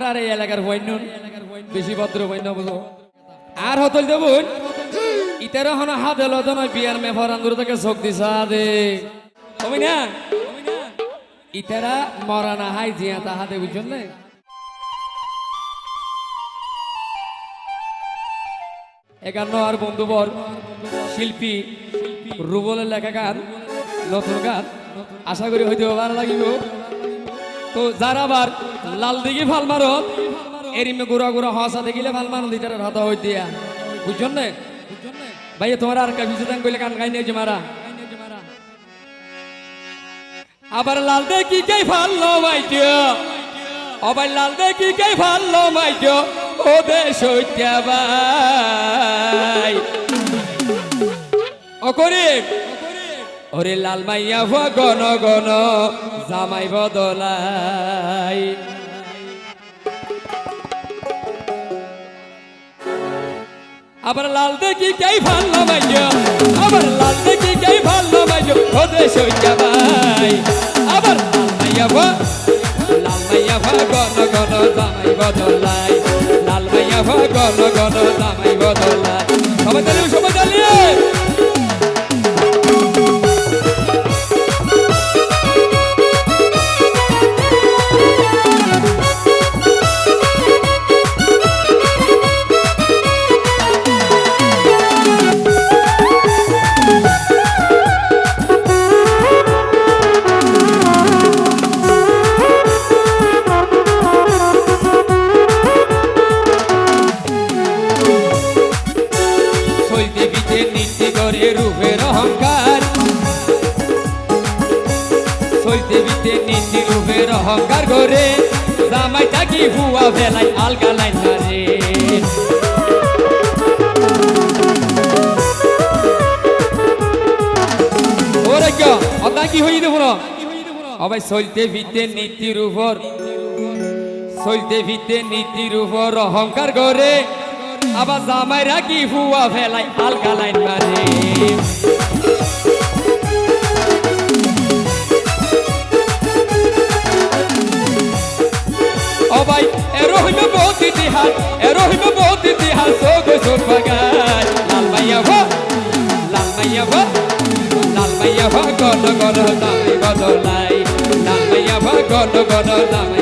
আর আর এই এলাকার বেশি ভদ্র আর হতল হন হাত এলো তো নয় বিয়ার মেফর আন্দুর দিছা দে। তুমি না? ইতারা মরা না হাই জিয়া বুঝছেন না। আর বন্ধুবর শিল্পী, রুবলের লেখা গান, নতুন গান। আশা করি হয়তো ভালো লাগিব তো যারা আবার লাল দিঘি ভালো মারো। এরিমে গুড়া গুড়া হসা দেখিলে ভালো মারো দিটার হাত হই দিয়া বুঝছেন না? ভাই তোমার আর কা বিজুদান কইলে গান গাই নিয়ে মারা। আবার লাল দেখি কে ভালো মাইটিও আবার লাল দেখি কে ভালো মাইটিও ও দেশ ভাই। অকরে। ওরে লাল মাইয়া ভুয়া গন গন জামাই বদলাই আবার লাল দেখি কেই ভালো মাইয়া আবার লাল দেখি কেই ভালো মাইয়া ও দেশ ভাই। আবার লাল মাইয়া ভা, লাল মাইয়া ভা গন গন দামাই বদলাই লাল মাইয়া ভা গন গন দামাই বদলাই সবাই চালিয়ে অহংকার করে জামাই থাকি হুয়া বেলাই আলগা লাইন রে ওরে কে অদা কি হই দেব না অবাই চলতে বিতে নীতির উপর, চলতে ভিতে নীতির উপর অহংকার করে আবার জামাই রাখি হুয়া ফেলাই আলগা লাইন মারে ভাই, এরো হইবে বহুত ইতিহাস, এরো হইবে বহুত ইতিহাস, ও গো সোট বাগান। লাল মাইয়া ভো লাল মাইয়া ভো লাল মাইয়া ভো গন গন দামাই বদলাই। লাল মাইয়া ভো গন গন দামাই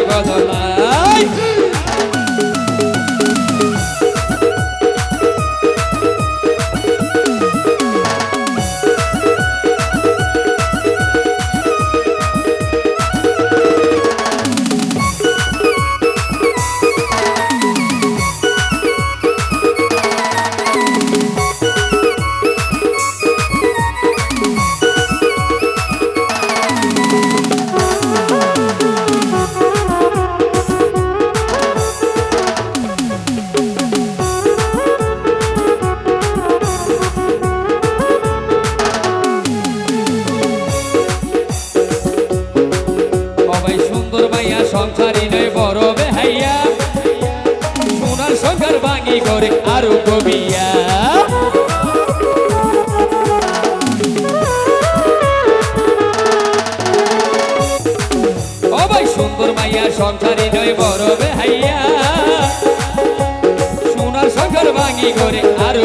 ভাঙি করে আরও কবিয়া। সবাই সুন্দর মাইয়া, সংসারে নয় বড় বেহাইয়া সোনার সংসার ভাঙি করে আরও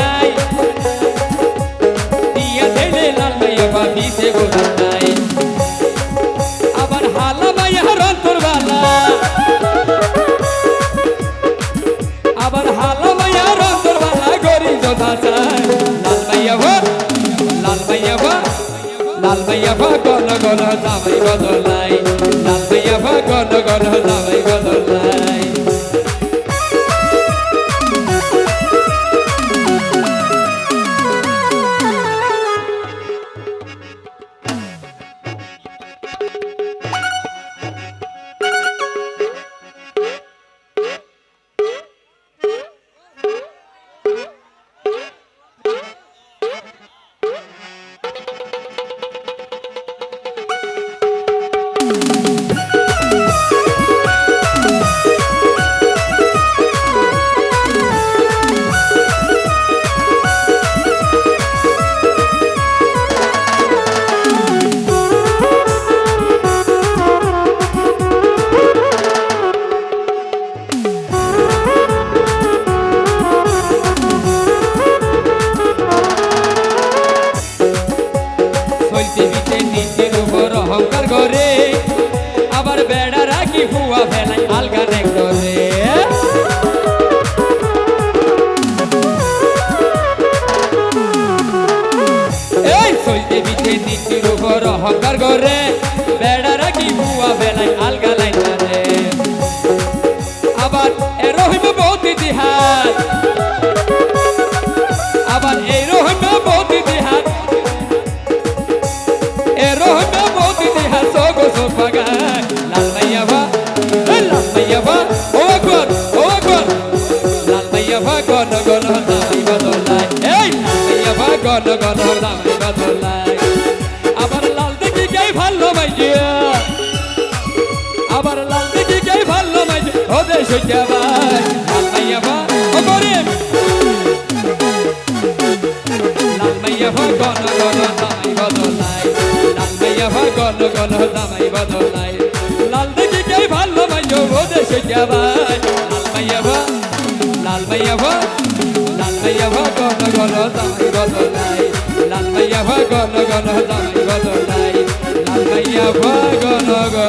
নাই। টিয়া ধেলে লাল মাইয়া ভাফিসে গোড়া নাই। আবার হালা মাইয়া রন্তর বালা। আবার হালা মাইয়া রন্তর বালা গরি যোধা চায় লাল মাইয়া ভা লাল মাইয়া ভা লাল মাইয়া ভা গন গন জামাই বদলাই ফুয়া ফেলাই আলগা করে এই চলতে বিতে নিজের উপর অহংকার করে, বেড়া রাখি ফুয়া ফেলাই আলগা লাইন করে আবার এ গন গন দামাই বদলাই এই ভা গন গন দামাই বদলাই আবার লাল দেখি গাই ভালো মাইয়া আবার লাল দেখি গাই ভালো মাইয়া ও দেশ ভাই লাল মাইয়া গন গন দামাই বদলাই লাল মাইয়া ভা গন গন দামাই বদলাই লাল মাইয়া ভা গন গন